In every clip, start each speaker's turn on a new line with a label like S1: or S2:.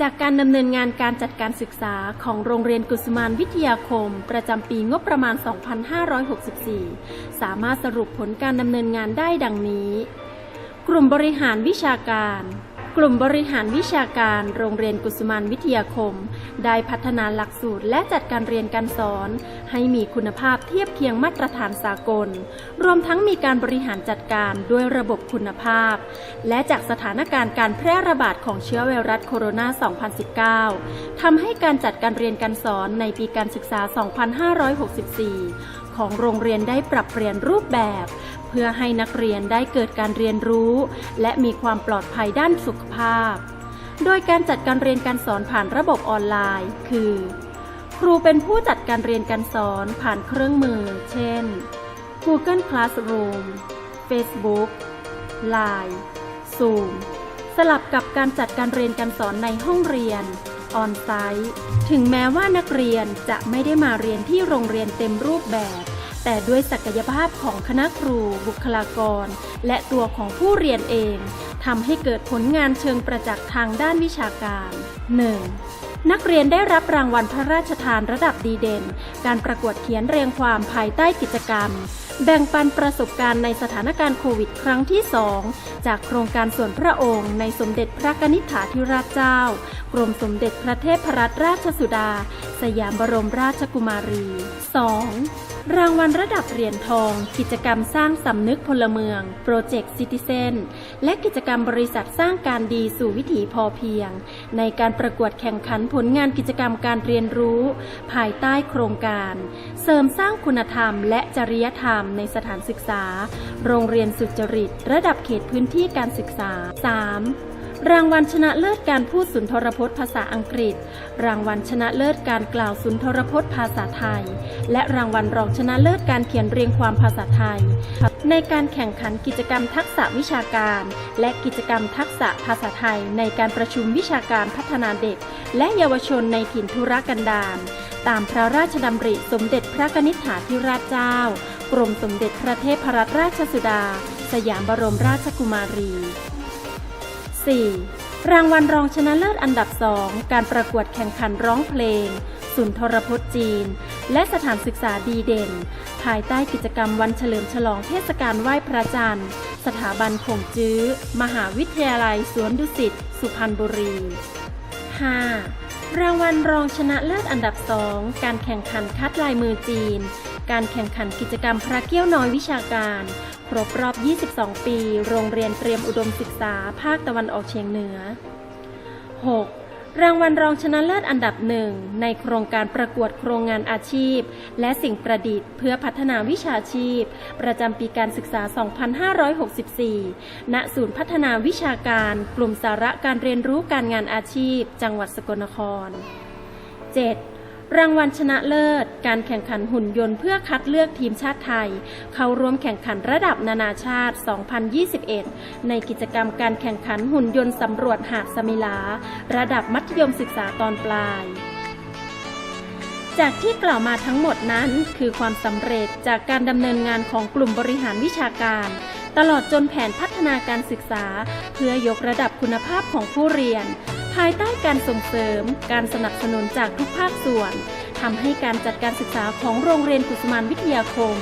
S1: จากการดำเนินงานการจัดการศึกษาของโรงเรียนกุสมานวิทยาคม ประจำปีงบประมาณ 2564 สามารถสรุปผลการดำเนินงานได้ดังนี้ กลุ่มบริหารวิชาการ กลุ่มบริหารวิชาการโรงเรียนกุสุมานวิทยาคม ได้พัฒนาหลักสูตรและจัดการเรียนการสอน ให้มีคุณภาพเทียบเคียงมาตรฐานสากล รวมทั้งมีการบริหารจัดการด้วยระบบคุณภาพ และจากสถานการณ์การแพร่ระบาดของเชื้อไวรัสโคโรนา 2019 ทำให้การจัดการเรียนการสอนในปีการศึกษา 2564 ของโรงเรียนได้ปรับเปลี่ยนรูปแบบ เพื่อให้นักเรียนได้เกิดการเรียนรู้ และมีความปลอดภัยด้านสุขภาพ โดยการจัดการเรียนการสอนผ่านระบบออนไลน์ คือ ครูเป็นผู้จัดการเรียนการสอนผ่านเครื่องมือ เช่น Google Classroom Facebook Line Zoom สลับกับการจัดการเรียนการสอนในห้องเรียนออนไซต์ ถึงแม้ว่านักเรียนจะไม่ได้มาเรียนที่โรงเรียนเต็มรูปแบบ แต่ด้วยศักยภาพของคณะครู บุคลากร และตัวของผู้เรียนเองทำให้เกิดผลงานเชิงประจักษ์ทางด้านวิชาการ 1. นักเรียนได้รับรางวัลพระราชทานระดับดีเด่น การประกวดเขียนเรียงความภายใต้กิจกรรม แบ่งปันประสบการณ์ในสถานการณ์โควิดครั้งที่ 2 จากโครงการส่วนพระองค์ในสมเด็จพระนิษฐาธิราชเจ้า กรมสมเด็จพระเทพรัตนราชสุดา สยามบรมราชกุมารี 2. รางวัลระดับเหรียญทอง กิจกรรมสร้างสำนึกพลเมือง โปรเจกต์ซิติเซนและกิจกรรมบริษัทสร้างการดีสู่วิถีพอเพียง ในการประกวดแข่งขันผลงานกิจกรรมการเรียนรู้ ภายใต้โครงการ เสริมสร้างคุณธรรม และจริยธรรมในสถานศึกษา โรงเรียนสุจริต ระดับเขตพื้นที่การศึกษา 3. รางวัลชนะเลิศการพูดสุนทรพจน์ภาษาอังกฤษ รางวัลชนะเลิศการกล่าวสุนทรพจน์ภาษาไทย และรางวัลรองชนะเลิศการเขียนเรียงความภาษาไทย ในการแข่งขันกิจกรรมทักษะวิชาการ และกิจกรรมทักษะภาษาไทย ในการประชุมวิชาการพัฒนาเด็ก และเยาวชนในถิ่นธุรกันดารตามพระราชดำริสมเด็จพระนิษฐาธิราชเจ้า กรมสมเด็จพระเทพรัตนราชสุดา สยามบรมราชกุมารี 4. รางวัลรองชนะเลิศอันดับ 2 การประกวดแข่งขันร้องเพลง สุนทรพจน์จีน และสถานศึกษาดีเด่น ภายใต้กิจกรรมวันเฉลิมฉลองเทศกาลไหว้พระจันทร์ สถาบันขงจื้อ มหาวิทยาลัยสวนดุสิต สุพรรณบุรี 5. รางวัลรองชนะเลิศอันดับ 2 การแข่งขันคัดลายมือจีน การแข่งขันกิจกรรมพระเกี้ยวน้อยวิชาการ ครบรอบ 22 ปี โรงเรียนเตรียมอุดมศึกษา ภาคตะวันออกเฉียงเหนือ 6. รางวัลรองชนะเลิศอันดับหนึ่งในโครงการประกวดโครงงานอาชีพ และสิ่งประดิษฐ์เพื่อพัฒนาวิชาชีพ ประจำปีการศึกษา 2564 ณ ศูนย์พัฒนาวิชาการ กลุ่มสาระการเรียนรู้การงานอาชีพ จังหวัดสกลนคร 7. รางวัลชนะเลิศ การแข่งขันหุ่นยนต์เพื่อคัดเลือกทีมชาติไทย เข้าร่วมแข่งขันระดับนานาชาติ 2021 ในกิจกรรมการแข่งขันหุ่นยนต์สำรวจหาดสมิลา ระดับมัธยมศึกษาตอนปลายจากที่กล่าวมาทั้งหมดนั้นคือความสำเร็จจากการดำเนินงานของกลุ่มบริหารวิชาการ ตลอดจนแผนพัฒนาการศึกษา เพื่อยกระดับคุณภาพของผู้เรียน ภายใต้การส่งเสริม การสนับสนุนจากทุกภาคส่วนทำให้การจัดการศึกษาของโรงเรียนกุสมานวิทยาคม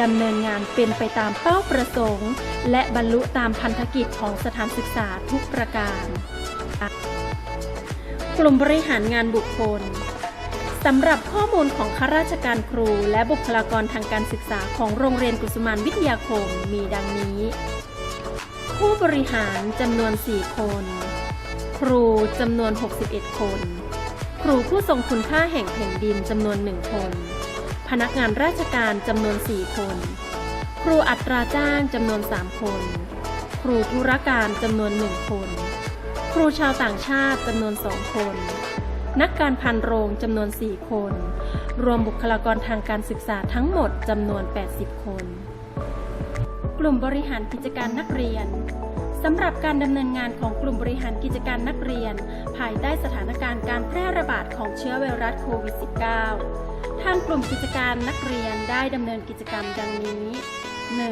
S1: ดำเนินงานเป็นไปตามเป้าประสงค์ และบรรลุตามพันธกิจของสถานศึกษาทุกประการ กลุ่มบริหารงานบุคคลสำหรับข้อมูลของข้าราชการครูและบุคลากรทางการศึกษาของโรงเรียนกุสมานวิทยาคมมีดังนี้ ผู้บริหารจำนวน 4 คน ครูจำนวน 61 คน ครูผู้ทรงคุณค่าแห่งแผ่นดินจำนวน 1 คน พนักงานราชการจำนวน 4 คน ครูอัตราจ้างจำนวน 3 คน ครูธุรการจำนวน 1 คน ครูชาวต่างชาติจำนวน 2 คน นักการพันโรงจำนวน 4 คน รวมบุคลากรทางการศึกษาทั้งหมดจำนวน 80 คน กลุ่มบริหารกิจการนักเรียน สำหรับการดำเนินงานของกลุ่มบริหารกิจการนักเรียน ภายใต้สถานการณ์การแพร่ระบาดของเชื้อไวรัสโควิด -19 ทางกลุ่มกิจการนักเรียนได้ดำเนินกิจกรรมดังนี้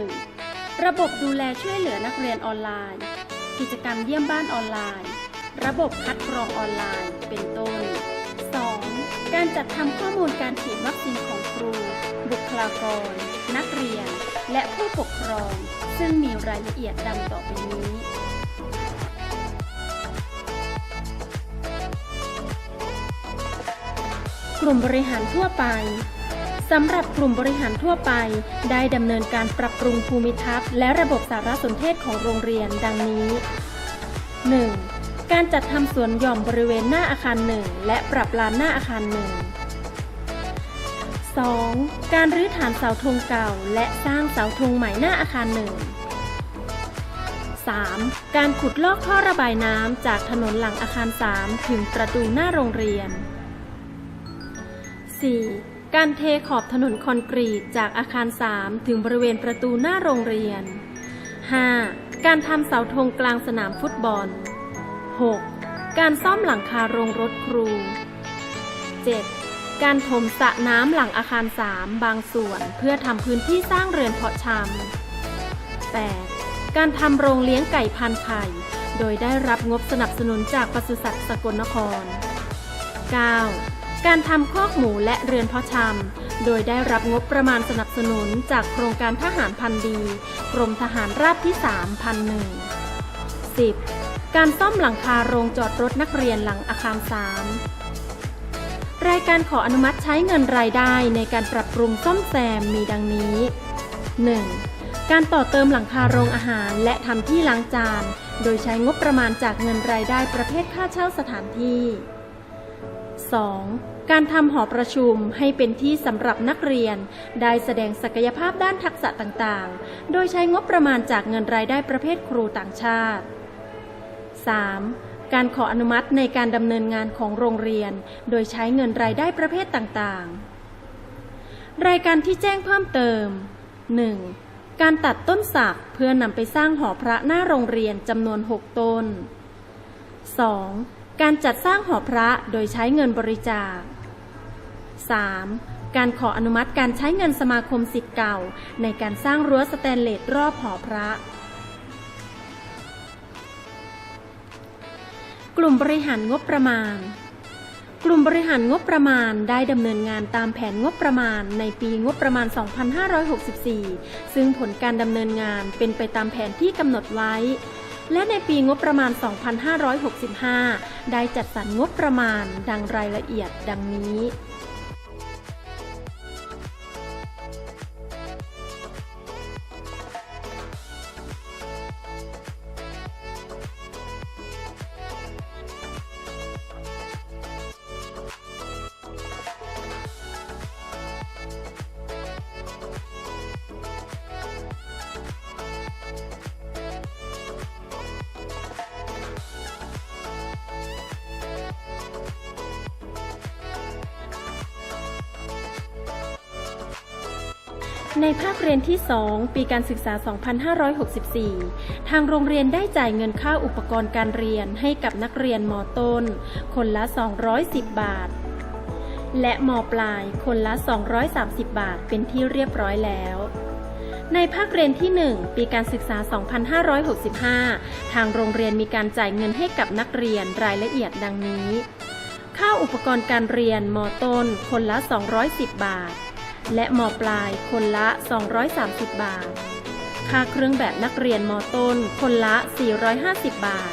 S1: 1. ระบบดูแลช่วยเหลือนักเรียนออนไลน์ กิจกรรมเยี่ยมบ้านออนไลน์ ระบบคัดกรองออนไลน์ เป็นต้น 2. การจัดทำข้อมูลการฉีดวัคซีนของครู บุคลากร นักเรียน และผู้ปกครอง ซึ่งมีรายละเอียดดังต่อไปนี้ กลุ่มบริหารทั่วไปสำหรับกลุ่มบริหารทั่วไป ได้ดำเนินการปรับปรุงภูมิทัศน์และระบบสารสนเทศของโรงเรียนดังนี้ 1. การจัดทำสวนหย่อมบริเวณหน้าอาคารหนึ่งและปรับลานหน้าอาคารหนึ่ง 2. การรื้อฐานเสาธงเก่า และสร้างเสาธงใหม่หน้าอาคารหนึ่ง 3. การขุดลอกท่อระบายน้ำจากถนนหลังอาคาร 3 ถึงประตูหน้าโรงเรียน 4. การเทขอบถนนคอนกรีตจากอาคาร 3 ถึงบริเวณประตูหน้าโรงเรียน 5. การทำเสาธงกลางสนามฟุตบอล 6. การซ่อมหลังคาโรงรถครู 7. การถมสระน้ำหลังอาคาร 3 บางส่วนเพื่อทำพื้นที่สร้างเรือนเพาะชำ 8. การทำโรงเลี้ยงไก่พันไข่ โดยได้รับงบสนับสนุนจากปศุสัตว์สกลนคร 9. การทำคอกหมูและเรือนเพาะชำ โดยได้รับงบประมาณสนับสนุนจากโครงการทหารพันดี กรมทหารราบที่3พันหนึ่ง 10. การซ่อมหลังคาโรงจอดรถนักเรียนหลังอาคาร 3 รายการขออนุมัติใช้เงินรายได้ในการปรับปรุงซ่อมแซมมีดังนี้ 1. การต่อเติมหลังคาโรงอาหารและทำที่ล้างจาน โดยใช้งบประมาณจากเงินรายได้ประเภทค่าเช่าสถานที่ 2. การทำหอประชุมให้เป็นที่สำหรับนักเรียน ได้แสดงศักยภาพด้านทักษะต่างๆ โดยใช้งบประมาณจากเงินรายได้ประเภทครูต่างชาติ 3. การขออนุมัติในการดำเนินงานของโรงเรียน โดยใช้เงินรายได้ประเภทต่างๆ รายการที่แจ้งเพิ่มเติม 1. การตัดต้นสักเพื่อนำไปสร้างหอพระหน้าโรงเรียนจำนวน 6 ต้น 2. การจัดสร้างหอพระโดยใช้เงินบริจาค 3. การขออนุมัติการใช้เงินสมาคมสิทธิ์เก่า ในการสร้างรั้วสแตนเลสรอบหอพระ กลุ่มบริหารงบประมาณ กลุ่มบริหารงบประมาณได้ดำเนินงานตามแผนงบประมาณในปีงบประมาณ 2564 ซึ่งผลการดำเนินงานเป็นไปตามแผนที่กำหนดไว้ และในปีงบประมาณ 2565 ได้จัดสรรงบประมาณดังรายละเอียดดังนี้ ในภาคเรียนที่ 2 ปีการศึกษา 2564 ทางโรงเรียนได้จ่ายเงินค่าอุปกรณ์การเรียนให้กับนักเรียนมต้น คนละ 210 บาท และมปลายคนละ 230 บาทเป็นที่เรียบร้อยแล้วในภาคเรียนที่ 1 ปีการศึกษา 2565 ทางโรงเรียนมีการจ่ายเงินให้กับนักเรียนรายละเอียดดังนี้ ค่าอุปกรณ์การเรียนมต้น คนละ 210 บาท และมปลายคนละ 230 บาท ค่าเครื่องแบบนักเรียนมต้นคนละ 450 บาท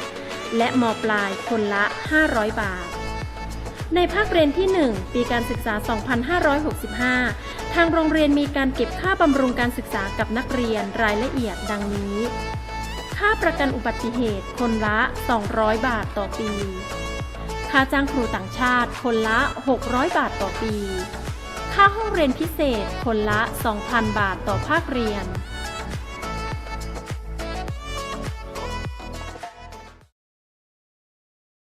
S1: และมปลายคนละ 500 บาท ในภาคเรียนที่ 1 ปีการศึกษา 2565 ทางโรงเรียนมีการเก็บค่าบำรุงการศึกษากับนักเรียนรายละเอียดดังนี้ ค่าประกันอุบัติเหตุคนละ 200 บาทต่อปี ค่าจ้างครูต่างชาติคนละ 600 บาทต่อปี ค่าห้องเรียนพิเศษคนละ 2,000 บาทต่อภาคเรียน